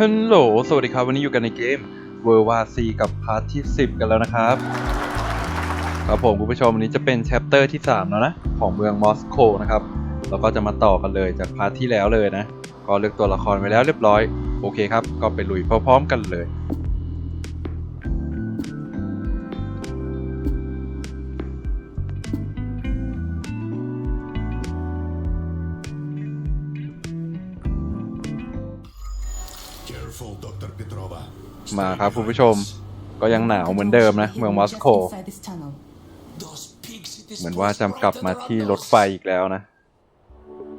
ฮัลโหล สวัสดีครับ วันนี้อยู่กันในเกมเวอร์วาซีกับพาร์ทที่ 10 กันแล้วนะครับ ครับผมคุณผู้ชมวันนี้จะเป็นแชปเตอร์ที่ 3 แล้วนะ ของเมืองมอสโกนะครับเราก็จะมาต่อกันเลยจากพาร์ทที่แล้วเลยนะ ก็เลือกตัวละครไว้แล้วเรียบร้อย โอเคครับ ก็ไปลุยพร้อมๆกันเลย มาครับคุณผู้ชม ก็ยังหนาวเหมือนเดิมนะ เมืองมอสโก เหมือนว่าจะกลับมาที่รถไฟอีกแล้วนะ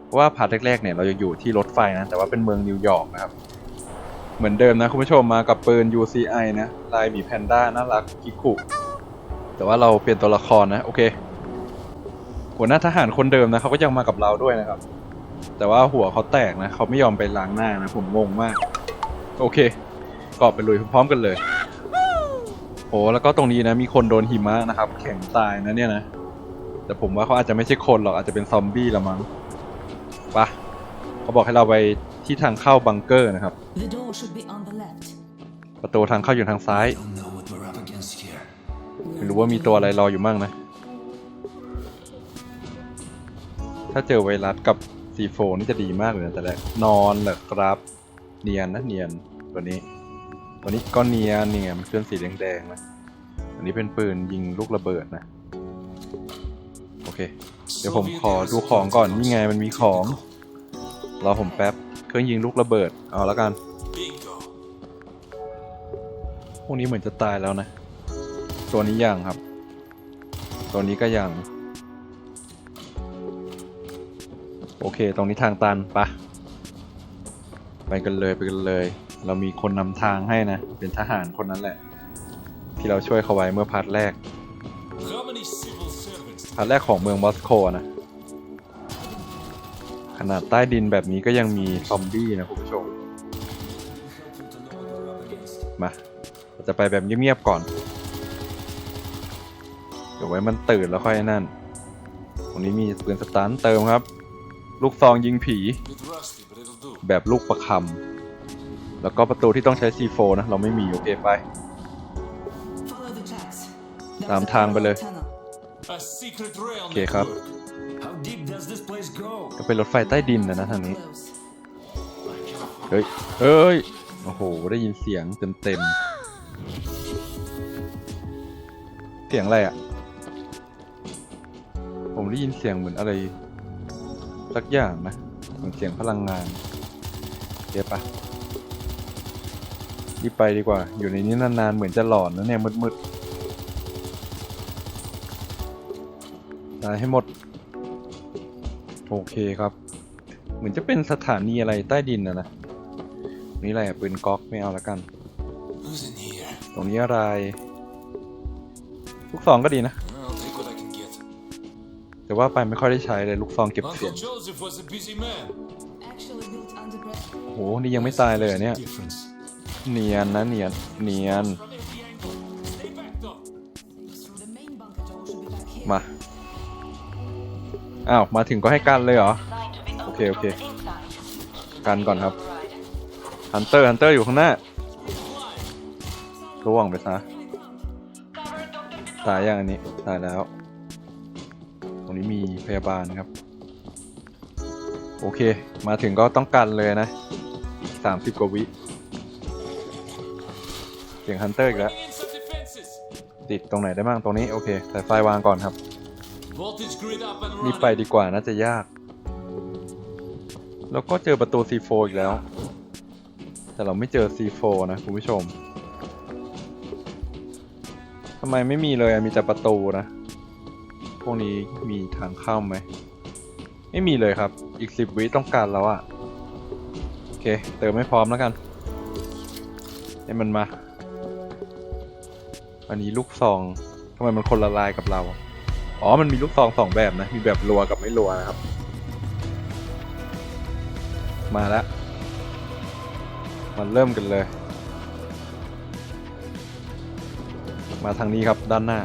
เพราะว่าพาร์ทแรกๆเนี่ยเราจะอยู่ที่รถไฟนะ แต่ว่าเป็นเมืองนิวยอร์กนะครับ เหมือนเดิมนะคุณผู้ชมมากับปืน UCI นะ ลายหมีแพนด้าน่ารักกิคุ แต่ว่าเราเปลี่ยนตัวละครนะ โอเค หัวหน้าทหารคนเดิมนะเขาก็ยังมากับเราด้วยนะครับ แต่ว่าหัวเขาแตกนะเขาไม่ยอมไปล้างหน้านะ ผมงงมาก โอเค ก็ไปลุยพร้อมๆกันเลยโอ้แล้วก็ตรงนี้นะมีคนโดนหิมะนะครับ แข็งตายนะเนี่ยนะ แต่ผมว่าเขาอาจจะไม่ใช่คนหรอกอาจจะเป็นซอมบี้ละมั้งไปะเขาบอกให้เราไปที่ทางเข้าบังเกอร์นะครับ The door should be on the left. ประตูทางเข้าอยู่ทางซ้าย don't know what we're up against here. ไม่รู้ว่ามีตัวอะไรรออยู่มั่งนะ ถ้าเจอไวรัสกับซีโฟนี่จะดีมากเลยนะแต่แรกนอนเหรอครับ เนียนนะเนียนตัวนี้ ตัวนี้ก็เนียนเนี่ยมันเคลื่อนสีแดงๆนะอันนี้เป็นปืนยิงลูกระเบิดนะ โอเค เดี๋ยวผมขอดูของก่อนนี่ไงมันมีของ รอผมแป๊บ เครื่องยิงลูกระเบิด เอาแล้วกัน พวกนี้เหมือนจะตายแล้วนะ ตัวนี้ยังครับ ตัวนี้ก็ยัง โอเค ตรงนี้ทางตันปะไปกันเลยไปกันเลย เรามีคนนำทางให้นะ เป็นทหารคนนั้นแหละ ที่เราช่วยเขาไว้เมื่อพาร์ทแรก พาร์ทแรกของเมืองมอสโกนะ ขนาดใต้ดินแบบนี้ก็ยังมีซอมบี้นะคุณผู้ชม มาเราจะไปแบบเงียบๆก่อน เดี๋ยวไว้มันตื่นแล้วค่อยนั่น ตรงนี้มีปืนสตันเติมครับ ลูกซองยิงผี แบบลูกประคำ แล้วก็ประตูที่ต้องใช้ C4 นะ เราไม่มีโอเคไป Follow the tracks. ตามทางไปเลย Tunnel. A secret rail โอเคครับ network. How deep does this place go? ก็เป็นรถไฟใต้ดินนะนะทางนี้ Close. เฮ้ย เอ้ย โอ้โห ได้ยินเสียงเต็มๆเสียงอะไรอะ ผมได้ยินเสียงเหมือนอะไร สักอย่างนะเหมือนเสียงพลังงานเดี๋ยวปะ รีบไปดีกว่า อยู่ในนี้นานๆ เหมือนจะหลอนนะเนี่ยมืดๆตายให้หมด โอเคครับ เหมือนจะเป็นสถานีอะไรใต้ดินนะนะนี่อะไรอะปืนก๊อกไม่เอาละกัน Who's in here? ตรงนี้อะไรลูกซองก็ดีนะ I'll take what I can get. แต่ว่าไปไม่ค่อยได้ใช้เลยลูกซองเก็บเสีย Uncle ง Joseph was a busy man. Actually built underground. โหนี่ยังไม่ตายเลยเหรอเนี่ย Difference. เนียนนะเนียนเนียน มา อ้าว มาถึงก็ให้กันเลยเหรอ โอเค โอเค กันก่อนครับ ฮันเตอร์ ฮันเตอร์อยู่ข้างหน้าล่วงไปซะ ตายอยังอันนี้ ตายแล้ว ตรงนี้มีพยาบาลครับ โอเค มาถึงก็ต้องกันเลยนะอีกสามสิบกว่าวิ เสียงฮันเตอร์อีกแล้ว ติดตรงไหนได้บ้างตรงนี้โอเคสายไฟวางก่อนครับ Voltage grid up and รีบไปดีกว่าน่าจะยาก แล้วก็เจอประตู C4 อีกแล้ว แต่เราไม่เจอ C4 นะคุณผู้ชมทำไมไม่มีเลยมีแต่ประตูนะ พวกนี้มีทางเข้าไหม ไม่มีเลยครับ อีกสิบวิต้องการแล้วอะโอเค เติมไม่พร้อมแล้วกัน ให้มันมา อันนี้ลูกซองทำไมมันคนละลายกับเรา อ๋อ มันมีลูกซองสองแบบนะ มีแบบรัวกับไม่รัวนะครับ มาแล้ว มันเริ่มกันเลย มาทางนี้ครับด้านหน้า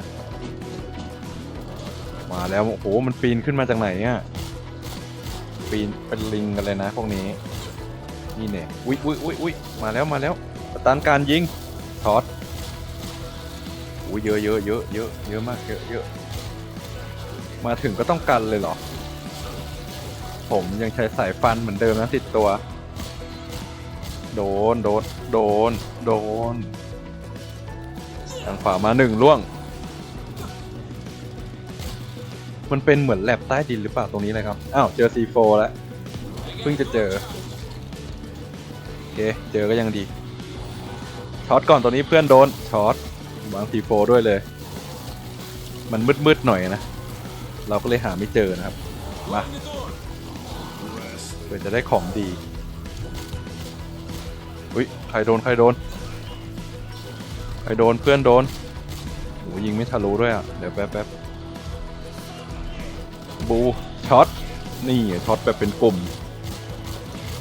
มาแล้ว โอ้โห มันปีนขึ้นมาจากไหนอะปีนเป็นลิงกันเลยนะพวกนี้ นี่เนี่ย อุ้ยอุ้ยอุ้ยอุ้ยมาแล้วมาแล้วตาร์ทการยิงช็อต อ้เยอะเยอะเยอะเยอะเยอะมากเยอะเยอะมาถึงก็ต้องกันเลยเหรอ ผมยังใช้สายฟันเหมือนเดิมนะติดตัว โดนโดนโดนโดนทางขวามาหนึ่งล่วง มันเป็นเหมือนแลบใต้ดินหรือเปล่าตรงนี้เลยครับ อ้าว เจอ C4 แล้ว เพิ่งจะเจอ โอเค เจอก็ยังดี ช็อตก่อนตัวนี้เพื่อนโดน ช็อต วาง C4 ด้วยเลย มันมืดๆหน่อยนะ เราก็เลยหาไม่เจอนะครับ มาเพื่อจะได้ของดี อุ้ยใครโดนใครโดน ใครโดนเพื่อนโดนโหยิงไม่ทะลุด้วยอะ เดี๋ยวแป๊บแป๊บบูช็อต นี่ช็อตแบบเป็นกลุ่ม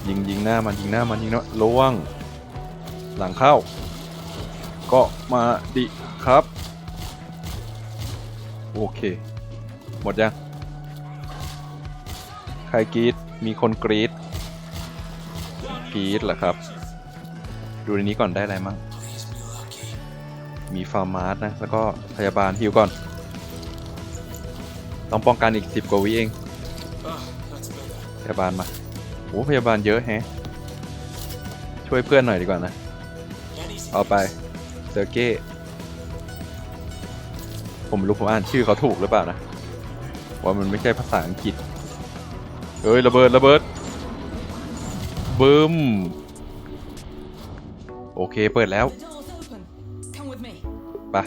ยิงยิงหน้ามันยิงหน้ามันยิงหน้าล่วง หลังเข้า ก็มาดิครับ โอเค หมดยังใครกรีดมีคนกรีดกรีดเหรอครับ ดูในนี้ก่อนได้อะไรมั่งมีฟาร์มาร์สนะ แล้วก็พยาบาลฮิวก่อน ต้องป้องกันอีกสิบกว่าวิเอง พยาบาลมาโอ้พยาบาลเยอะแฮะ ช่วยเพื่อนหน่อยดีกว่านะ เอาไป เซอร์เก้ผมไม่รู้ผมอ่านชื่อเขาถูกหรือเปล่านะ ว่ามันไม่ใช่ภาษาอังกฤษเอ้ยระเบิดระเบิดบึ้มโอเคเปิดแล้วไปะ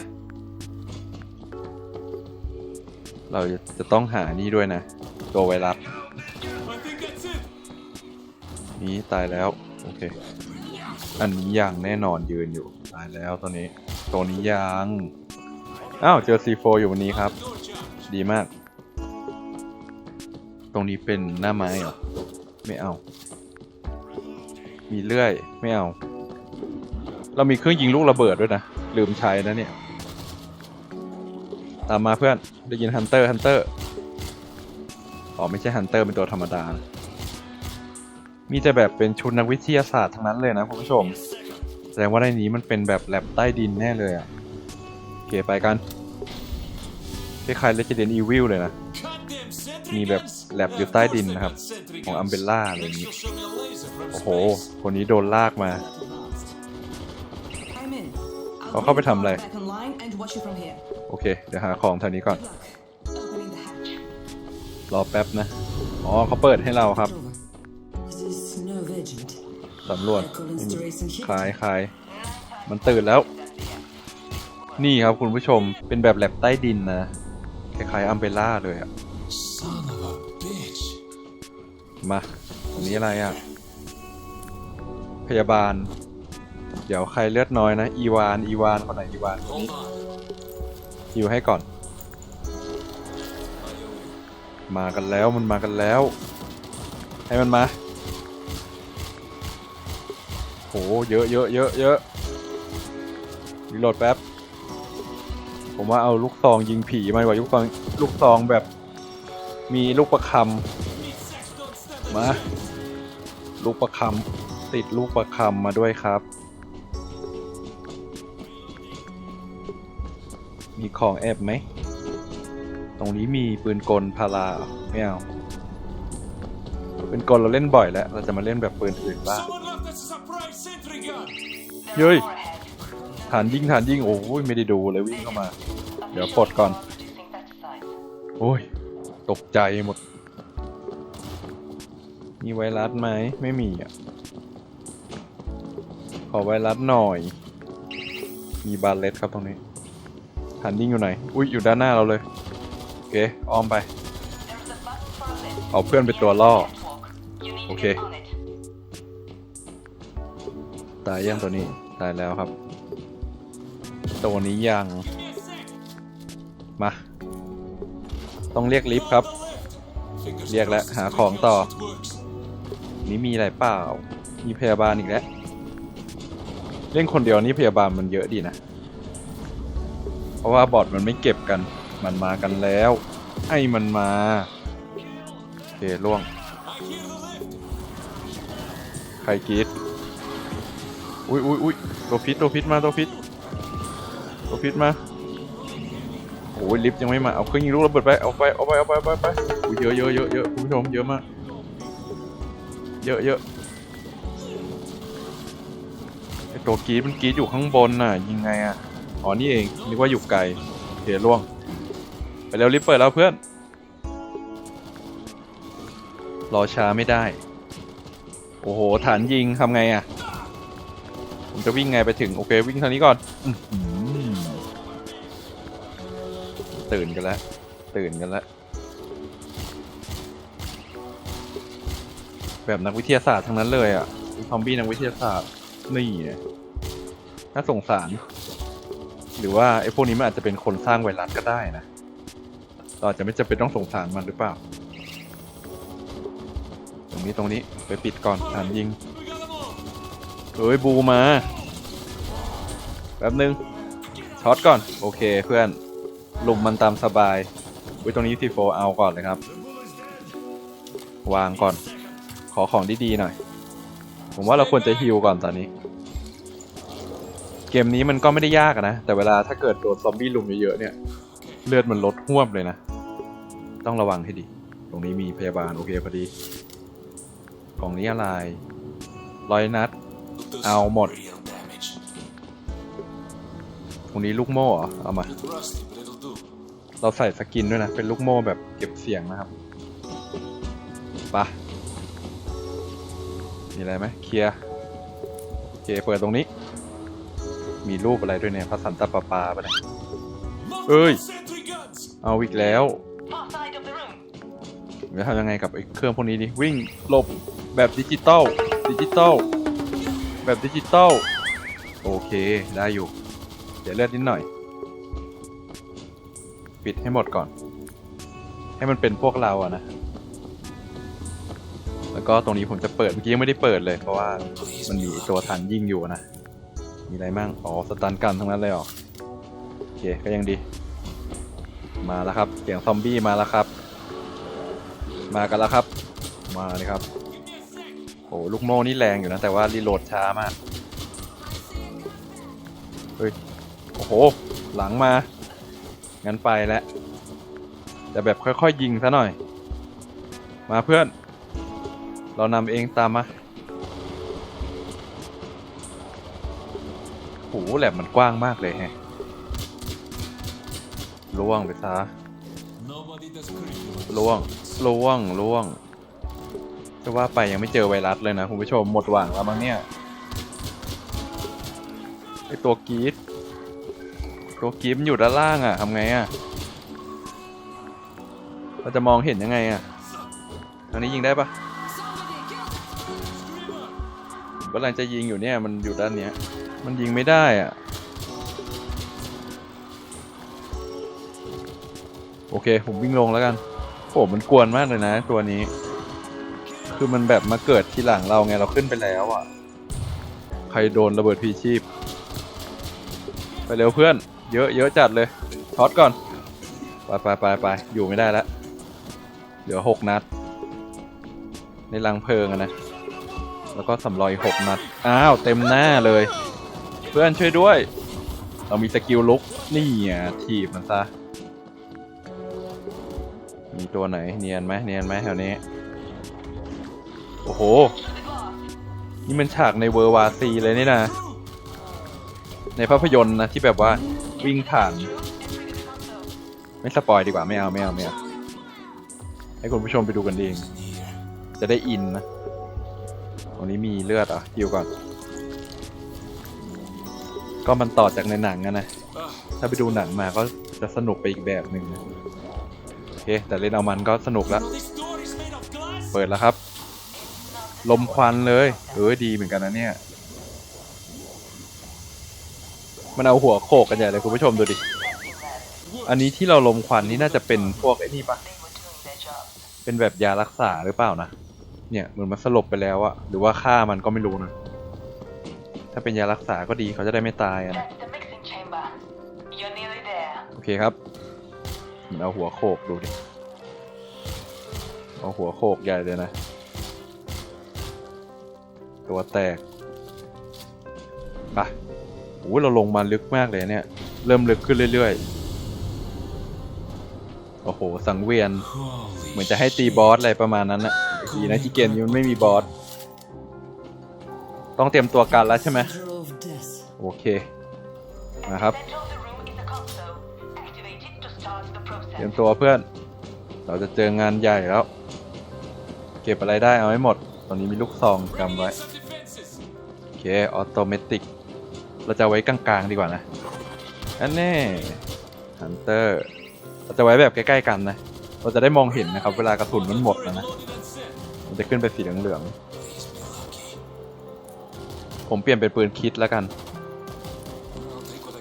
เราจะต้องหานี่ด้วยนะ ตัวไวรัสนี้ตายแล้ว โอเค อันนี้ยังแน่นอนยืนอยู่ ตายแล้วตัวนี้ ตัวนี้ยังอ้าวเจอ C4 อยู่วันนี้ครับ ดีมาก ตรงนี้เป็นหน้าไม้เหรอ ไม่เอา มีเลื่อย ไม่เอา เรามีเครื่องยิงลูกระเบิดด้วยนะ ลืมใช้นะเนี่ย ตามมาเพื่อน ได้ยินฮันเตอร์ฮันเตอร์อ๋อไม่ใช่ฮันเตอร์เป็นตัวธรรมดานะมีแต่แบบเป็นชุดนักวิทยาศาสตร์ทั้งนั้นเลยนะคุณผู้ชม แสดงว่าในนี้มันเป็นแบบแลบใต้ดินแน่เลยอะเก๋ไปกันคล้ายๆ Resident Evil เลยนะ มีแบบแลบอยู่ใต้ดินนะครับ ของอัมเบล่าอะไรนี้ โอ้โห คนนี้โดนลากมา เขาเข้าไปทำอะไร โอเค เดี๋ยวหาของแถวนี้ก่อน รอแป๊บนะ อ๋อเขาเปิดให้เราครับ สำรวจคลายคลายมันตื่นแล้ว นี่ครับคุณผู้ชมเป็นแบบแลบใต้ดินนะ คล้ายๆอัมเบล่าเลยอะ Son of a bitch. มาอันนี้อะไรอะพยาบาล เดี๋ยวใครเลือดน้อยนะ อีวาน อีวานคนไหนอีวานคนนี้ Hold on. ฮิวให้ก่อน มากันแล้วมันมากันแล้ว ให้มันมา โหเยอะเยอะเยอะเยอะรีโหลดแป๊บ ผมว่าเอาลูกซองยิงผีมากกว่าลูกซองลูกซองแบบ มีลูกประคำมาลูกประคำติดลูกประคำมาด้วยครับ มีของแอบไหม ตรงนี้มีปืนกลพาราไม่เอาปืนกลเราเล่นบ่อยแล้ว เราจะมาเล่นแบบปืนอื่นบ้าง เย้ยฐานยิงฐานยิงโอ้ยไม่ได้ดูเลยวิ่งเข้ามา เดี๋ยวปลดก่อน โอ้ย ตกใจหมด มีไวรัสไหมไม่มีอะ ขอไวรัสหน่อย มีบาเลตครับตรงนี้ฐานยิงอยู่ไหน อุ้ยอยู่ด้านหน้าเราเลยโอเคอ้อมไป เอาเพื่อนไปตัวล่อ โอเค ตายยังตัวนี้ ตายแล้วครับ ตัวนี้ยัง มา ต้องเรียกลิฟต์ครับ เรียกแล้วหาของต่อ นี่มีอะไรเปล่า มีพยาบาลอีกแล้ว เล่นคนเดียวนี่พยาบาลมันเยอะดีนะ เพราะว่าบอทมันไม่เก็บกัน มันมากันแล้วไอ้มันมา โอเคล่วง ใครกีด อุ้ยอุ้ยอุ้ยตัวพิษตัวพิษมาตัวพิษตัวพิษมาโอ้ยลิฟต์ยังไม่มาเอาเครื่องยิงลูกระเบิดไปเอาไปเอาไปเอาไปเอาไปเอาไปเยอะเยอะเยอะเยอะคุณผู้ชมเยอะมากเยอะเยอะไอตัวกีดมันกีดอยู่ข้างบนน่ะยิงไงอะอ๋อนี่เองนึกว่าอยู่ไกลเดี๋ยวล่วงไปเร็วลิฟต์เปิดแล้วเพื่อนรอช้าไม่ได้ โอ้โหฐานยิงทำไงอะ ผมจะวิ่งไงไปถึง โอเค วิ่งทางนี้ก่อนอื้อหือตื่นกันแล้ว ตื่นกันแล้ว แบบนักวิทยาศาสตร์ทั้งนั้นเลยอะซอมบี้นักวิทยาศาสตร์นี่เนี่ยน่าสงสาร หรือว่าไอ้พวกนี้มันอาจจะเป็นคนสร้างไวรัสก็ได้นะเราอาจจะไม่จำเป็นต้องสงสารมันหรือเปล่า ตรงนี้ตรงนี้ไปปิดก่อนฐานยิง เอ้ยบูมา แป๊บนึง ช็อตก่อน โอเคเพื่อนลุมมันตามสบายอุ้ยตรงนี้ทีโฟเอาก่อนเลยครับ วางก่อน ขอของดีๆหน่อย ผมว่าเราควรจะฮิวก่อนตอนนี้ เกมนี้มันก็ไม่ได้ยากนะ แต่เวลาถ้าเกิดโดนซอมบี้ลุมเยอะๆเนี่ย เลือดมันลดห่วบเลยนะ ต้องระวังให้ดี ตรงนี้มีพยาบาลโอเคพอดี กล่องนี้อะไรร้อยนัด Will do Ow, some mod. real damage. ตรงนี้ลูกโม่เหรอ เอามา เราใส่สกินด้วยนะ เป็นลูกโม่แบบเก็บเสียงนะครับปะมีอะไรไหมเคลียร์โอเคเปิดตรงนี้ มีรูปอะไรด้วยเนี่ยพระสันตะปาปาปะเนี่ย Multiple Oi. sentry guns. เอาอีกแล้วจะทำยังไงกับไอ้เครื่องพวกนี้ดิ วิ่งหลบแบบดิจิตอลดิจิตอล แบบดิจิตอลโอเค ได้อยู่ เดี๋ยวเลือดนิดหน่อย ปิดให้หมดก่อน ให้มันเป็นพวกเราอะนะ แล้วก็ตรงนี้ผมจะเปิดเมื่อกี้ยังไม่ได้เปิดเลย เพราะว่ามันมีตัวฐานยิงอยู่นะ มีอะไรมั่งอ๋อสตันกันทั้งนั้นเลยเหรอโอเคก็ยังดี มาแล้วครับเสียงซอมบี้มาแล้วครับ มากันแล้วครับ มาเลยครับ อ้ลูกโม่นี่แรงอยู่นะ แต่ว่ารีโหลดช้ามาก เฮ้ย โอ้โห หลังมา งั้นไปแล้วแต่แบบค่อยๆยิงซะหน่อย มาเพื่อน เรานำเองตามมาโหแหลมมันกว้างมากเลยแฮะล่วงไปซะ Nobody does creepy. ล่วงล่วงล่วง จะว่าไปยังไม่เจอไวรัสเลยนะคุณผู้ชมหมดหวังแล้วมั้งเนี่ยไอตัวกีดตัวกีดมันอยู่ด้านล่างอะ่ะทำไงอะ่ะเราจะมองเห็นยังไงอะ่ะทางนี้ยิงได้ปะกำลังจะยิงอยู่เนี่ยมันอยู่ด้านเนี้ย มันยิงไม่ได้อะโอเคผมวิ่งลงแล้วกันโอ้มันกวนมากเลยนะตัวนี้ คือมันแบบมาเกิดทีหลังเราไงเราขึ้นไปแล้วอะ ใครโดนระเบิดพีชีพ ไปเร็วเพื่อน เยอะเยอะจัดเลยช็อตก่อน ไปไปไปไปอยู่ไม่ได้แล้วเหลือหกนัด ในรังเพลิงอะนะ แล้วก็สำรอยหกนัด อ้าว เต็มหน้าเลย เพื่อนช่วยด้วย เรามีสกิลลุก นี่อะถีบมันซะ มีตัวไหนเนียนไหมเนียนไหมแถวนี้ โอ้โห นี่มันฉากในเวอร์วาซีเลยนี่นะ ในภาพยนตร์นะที่แบบว่าวิ่งผ่าน ไม่สปอยดีกว่าไม่เอาไม่เอาไม่เอาให้คุณผู้ชมไปดูกันเอง จะได้อินนะตรงนี้มีเลือดอะฮิวก่อน ก็มันต่อจากในหนังอะนะ ถ้าไปดูหนังมาก็จะสนุกไปอีกแบบหนึ่งนะโอเค แต่เล่นเอามันก็สนุกแล้ว เปิดแล้วครับ ลมควันเลย เออดีเหมือนกันนะเนี่ย มันเอาหัวโขกกันใหญ่เลยคุณผู้ชมดูดิ อันนี้ที่เราลมควันนี่น่าจะเป็นพวกไอ้นี่ปะเป็นแบบยารักษาหรือเปล่านะ เนี่ยเหมือนมันสลบไปแล้วอะหรือว่าฆ่ามันก็ไม่รู้นะ ถ้าเป็นยารักษาก็ดีเขาจะได้ไม่ตายอะนะโอเคครับมันเอาหัวโขกดูดิ เอาหัวโขกใหญ่เลยนะ ตัวแตกไปะโอ้ยเราลงมาลึกมากเลยเนี่ย เริ่มลึกขึ้นเรื่อยๆ โอ้โห สังเวียน Holy เหมือนจะให้ตีบอสอะไรประมาณนั้นนะดีนะที่เกมนี้มันไม่มีบอส ต้องเตรียมตัวกันแล้วใช่ไหม Control of death. โอเคนะครับ Center of the room is a console. Activate it to start the เตรียม process. ตัวเพื่อน เราจะเจองานใหญ่แล้ว เก็บอะไรได้เอาให้หมด ตอนนี้มีลูกซองจำไว้ เคออโตเมติกเราจะไว้กลางๆดีกว่านะอันแน่ฮันเตอร์เราจะไว้แบบใกล้ๆกันนะ เราจะได้มองเห็นนะครับ เวลากระสุนมันหมดแล้วนะมันจะขึ้นไปสีเหลืองๆผมเปลี่ยนเป็นปืนคิดแล้วกัน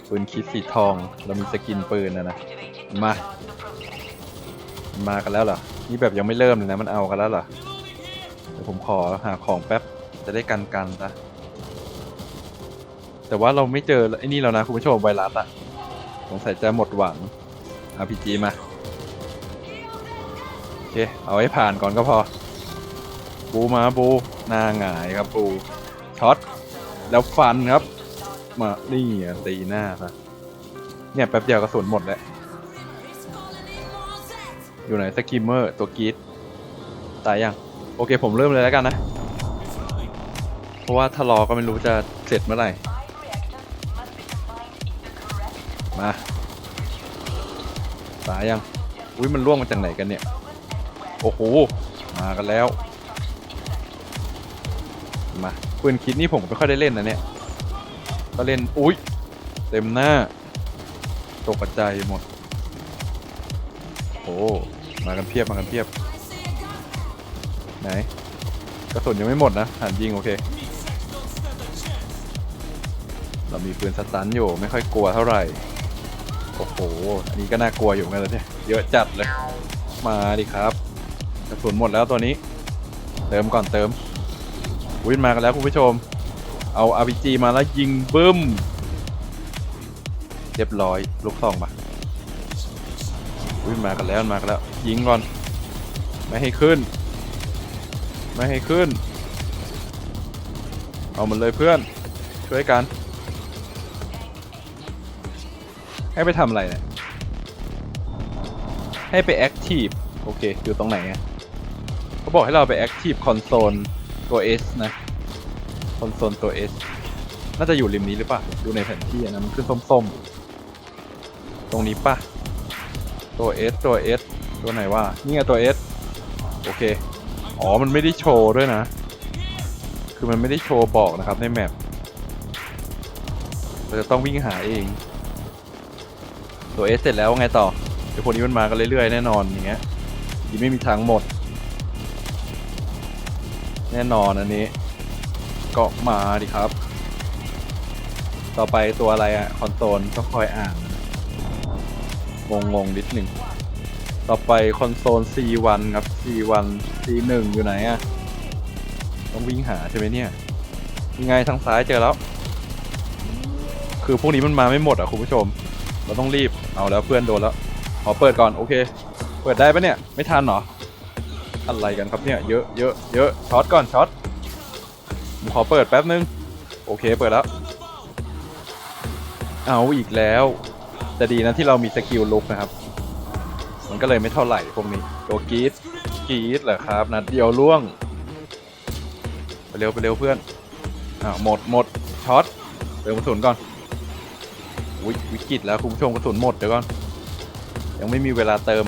ปืนคิดสีทอง เรามีสกินปืนนะนะ Activate it to Ma. start the process. มากันแล้วเหรอ นี่แบบยังไม่เริ่มเลยนะ มันเอากันแล้วเหรอ เดี๋ยวผมขอหาของแป๊บ จะได้กันกันซะ แต่ว่าเราไม่เจอไอ้นี่แล้วนะคุณผู้ชมไวรัสอะสงสัยจะหมดหวัง RPG มา โอเค เอาให้ผ่านก่อนก็พอ บูมาบูหน้าหงายครับบูช็อต แล้วฟันครับ มา นี่ตีหน้าซะเนี่ย แป๊บเดียวกระสุนหมดแล้ว อยู่ไหนสกิมเมอร์ ตัวกีดตายยัง โอเคผมเริ่มเลยแล้วกันนะ เพราะว่าถ้ารอก็ไม่รู้จะเสร็จเมื่อไหร่ มาตายยัง อุ้ยมันล่วงมาจากไหนกันเนี่ย โอ้โห มากันแล้ว มาปืนคิดนี่ผมไม่ค่อยได้เล่นนะเนี่ย ก็เล่น อุ้ย เต็มหน้า ตกกระจายหมด โอ้ มากันเพียบ มากันเพียบ ไหน กระสุนยังไม่หมดนะหันยิงโอเค เรามีปืนสตันอยู่ ไม่ค่อยกลัวเท่าไหร่ อ้โห อันนี้ก็น่ากลัวอยู่เหมือนกันเนี่ย เยอะจัดเลย มาดิครับกระสุนหมดแล้วตัวนี้ เติมก่อนเติมวิ่งมากันแล้วคุณผู้ชม เอา RPG มาแล้วยิงบึ้ม เรียบร้อยลูกซองปะวิ่งมากันแล้วมากันแล้ว ยิงก่อน ไม่ให้ขึ้น ไม่ให้ขึ้น เอามันเลยเพื่อน ช่วยกัน ให้ไปทำอะไรเนี่ยให้ไป Active โอเค อยู่ตรงไหนอะเขาบอกให้เราไป Active Console ตัว S นะ Console ตัว S น่าจะอยู่ริมนี้หรือปล่าดูในแผนที่นะ มันขึ้นส้มๆ ตรงนี้ปะตัว S ตัว S ตัวไหนวะนี่ไงตัว S โอเค อ๋อ มันไม่ได้โชว์ด้วยนะ คือมันไม่ได้โชว์บอกนะครับในแมปเราจะต้องวิ่งหาเอง ตัว S เสร็จแล้วไงต่อเดี๋ยวพวกนี้มันมากันเรื่อยๆแน่นอนอย่างเงี้ยยี่ไม่มีทางหมด แน่นอนอันนี้ก็มาดิครับ ต่อไปตัวอะไรอะคอนโซลต้องคอยอ่านงงงๆนิดหนึ่งต่อไปคอนโซล C1 ครับ C1 C1 อยู่ไหนอะต้องวิ่งหาใช่ไหมเนี่ยยังไงทางซ้ายเจอแล้ว คือพวกนี้มันมาไม่หมดอะคุณผู้ชม เราต้องรีบ เอาแล้วเพื่อนโดนแล้วขอเปิดก่อนโอเค เปิดได้ปะเนี่ย ไม่ทันหรอ อะไรกันครับเนี่ย เยอะเยอะเยอะช็อตก่อนช็อตผมขอเปิดแป๊บนึง โอเคเปิดแล้ว เอาอีกแล้ว แต่ดีนะที่เรามีสกิลลุกนะครับ มันก็เลยไม่เท่าไหร่พวกนี้ตัวกีดกีดเหรอครับนัดเดียวล่วง ไปเร็วไปเร็วเพื่อนอ้าวหมดหมดช็อตเติมกระสุนก่อน วิวิกฤตแล้วคุณผู้ชมกระสุนหมดเดี๋ยวก่อน ยังไม่มีเวลาเติม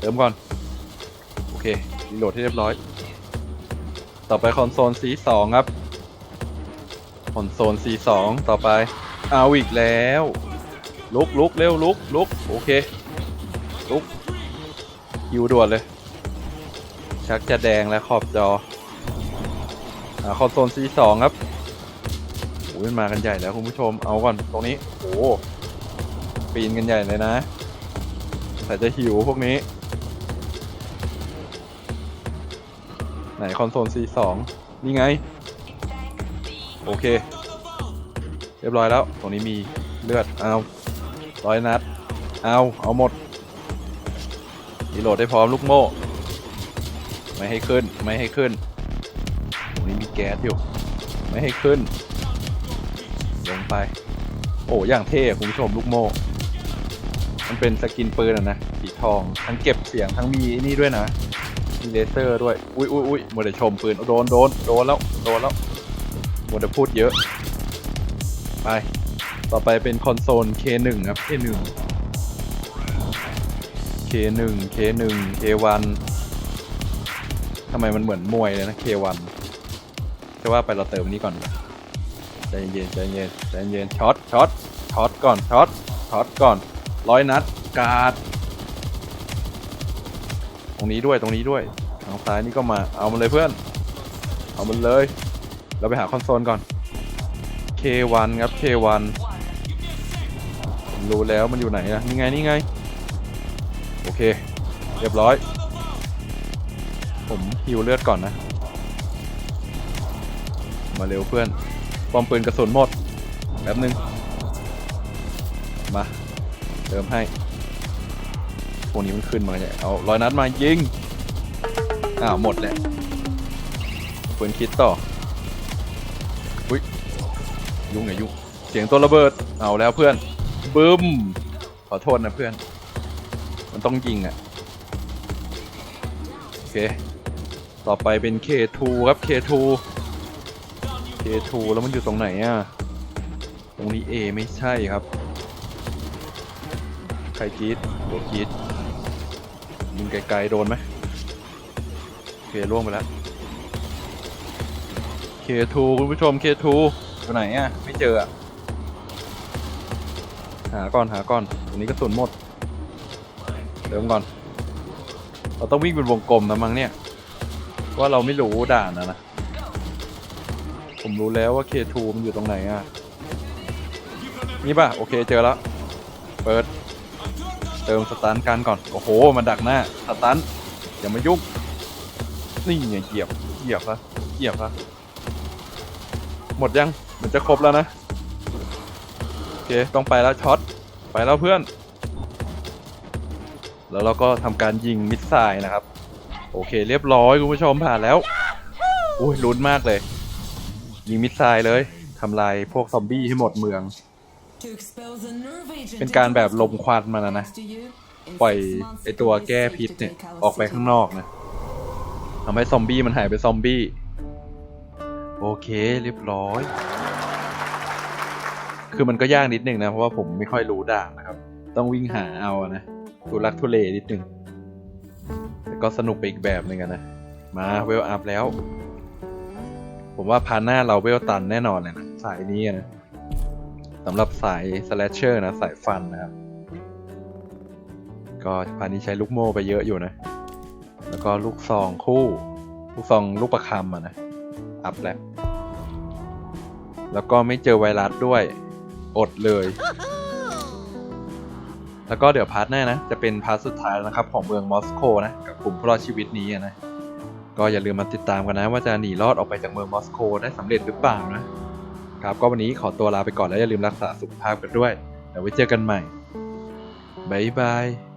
เติมก่อน โอเครีโหลดให้เรียบร้อย ต่อไปคอนโซล C2 ครับ คอนโซล C2 ต่อไป เอาอีกแล้ว ลุกลุกเร็วลุกลุกโอเค ลุกยิวด่วนเลย ชักจะแดงแล้วขอบจออคอนโซล C2 ครับ โอ้ยมากันใหญ่แล้วคุณผู้ชมเอาก่อนตรงนี้โอ้ปีนกันใหญ่เลยนะแต่จะหิวพวกนี้ ไหนคอนโซล C2 นี่ไง โอเค เรียบร้อยแล้ว ตรงนี้มีเลือด เอาร้อยนัด เอาเอาหมดรีโหลดได้พร้อมลูกโม่ ไม่ให้ขึ้น ไม่ให้ขึ้นตรงนี้มีแก๊สอยู่ ไม่ให้ขึ้น ไป โอ้อย่างเท่อะคุณผู้ชมลูกโม่ มันเป็นสกินปืนอะนะสีทอง ทั้งเก็บเสียงทั้งมีนี่ด้วยนะ มีเลเซอร์ด้วย อุ้ยอุ้ยอุ้ยมัวแต่ชมปืนโดนโดนโดนแล้วโดนแล้วมัวแต่พูดเยอะ ไป ต่อไปเป็นคอนโซล K1 ครับ K1 K1 K1 K1 ทำไมมันเหมือนมวยเลยนะ K1 จะว่าไปเราเติมนี้ก่อน ใจเย็นใจเย็นใจเย็นช็อตช็อตช็อตก่อนช็อตช็อตก่อนร้อยนัดกาดตรงนี้ด้วยตรงนี้ด้วยทางซ้ายนี่ก็มาเอามันเลยเพื่อน เอามันเลย เราไปหาคอนโซลก่อน K1 ครับ K1 รู้แล้วมันอยู่ไหนนะนี่ไงนี่ไง โอเค เรียบร้อย ผมฮิวเลือดก่อนนะ มาเร็วเพื่อน ปอมปืนกระสุนหมดแป๊บนึง มาเติมให้พวกนี้มันขึ้นมาเนี่ยเอาร้อยนัดมายิง อ้าว หมดแหละปืนคิดต่อ อุ้ย ยุ่งไงยุ่งเสียงตัวระเบิด เอาแล้วเพื่อน บึ้ม ขอโทษนะเพื่อน มันต้องยิงอะ โอเค ต่อไปเป็น K2 ครับ K2 K2 แล้วมันอยู่ตรงไหนอะ ตรงนี้ A ไม่ใช่ครับ ใครกรีดโดนกรีดยิงไกลๆโดนไหมโอเคล่วงไปแล้ว K2 คุณผู้ชม K2 อยู่ไหนอะ ไม่เจออะ หาก่อนหาก่อนตรงนี้กระสุนหมดเติมก่อน เราต้องวิ่งเป็นวงกลมนะมั้งเนี่ยว่าเราไม่รู้ด่านนะนะ ผมรู้แล้วว่า K2 มันอยู่ตรงไหนอะ นี่ป่ะ โอเคเจอแล้ว เปิด เติมสตันกันก่อน โอ้โห มันดักหน้า สตันอย่ามายุ่งนี่ไงเหยียบ เหยียบละเหยียบละหมดยัง มันจะครบแล้วนะ โอเค ต้องไปแล้วช็อต ไปแล้วเพื่อน แล้วเราก็ทำการยิงมิสไซล์นะครับ โอเค เรียบร้อยคุณผู้ชมผ่านแล้ว อุ้ยลุ้นมากเลย ยิงมิสไซล์เลยทำลายพวกซอมบี้ให้หมดเมือง เป็นการแบบลมควันมันนะนะ ปล่อยไอตัวแก้พิษเนี่ย ออกไปข้างนอกนะทำให้ซอมบี้มันหายไปซอมบี้ โอเคเรียบร้อย คือมันก็ยากนิดนึงนะ เพราะว่าผมไม่ค่อยรู้ด่านนะครับ ต้องวิ่งหาเอาอะนะทุลักทุเลนิดนึงแต่ก็สนุกไปอีกแบบหนึ่งนะ มาเวลอัพแล้ว ผมว่าพาร์ทหน้าเราเวลตันแน่นอนเลยนะ สายนี้นะสำหรับสายสแลชเชอร์นะ สายฟันนะครับ ก็พาร์ทนี้ใช้ลูกโม่ไปเยอะอยู่นะ แล้วก็ลูกซองคู่ ลูกซองลูกประคำอะนะ อัพแล้ว แล้วก็ไม่เจอไวรัสด้วย อดเลย แล้วก็เดี๋ยวพาร์ทหน้านะ จะเป็นพาร์ทสุดท้ายแล้วนะครับ ของเมืองมอสโกนะ กับกลุ่มผู้รอดชีวิตนี้นะ ก็อย่าลืมมาติดตามกันนะว่าจะหนีรอดออกไปจากเมืองมอสโกได้สำเร็จหรือเปล่านะครับก็วันนี้ขอตัวลาไปก่อนแล้วอย่าลืมรักษาสุขภาพกันด้วยเดี๋ยวไว้เจอกันใหม่บ๊ายบาย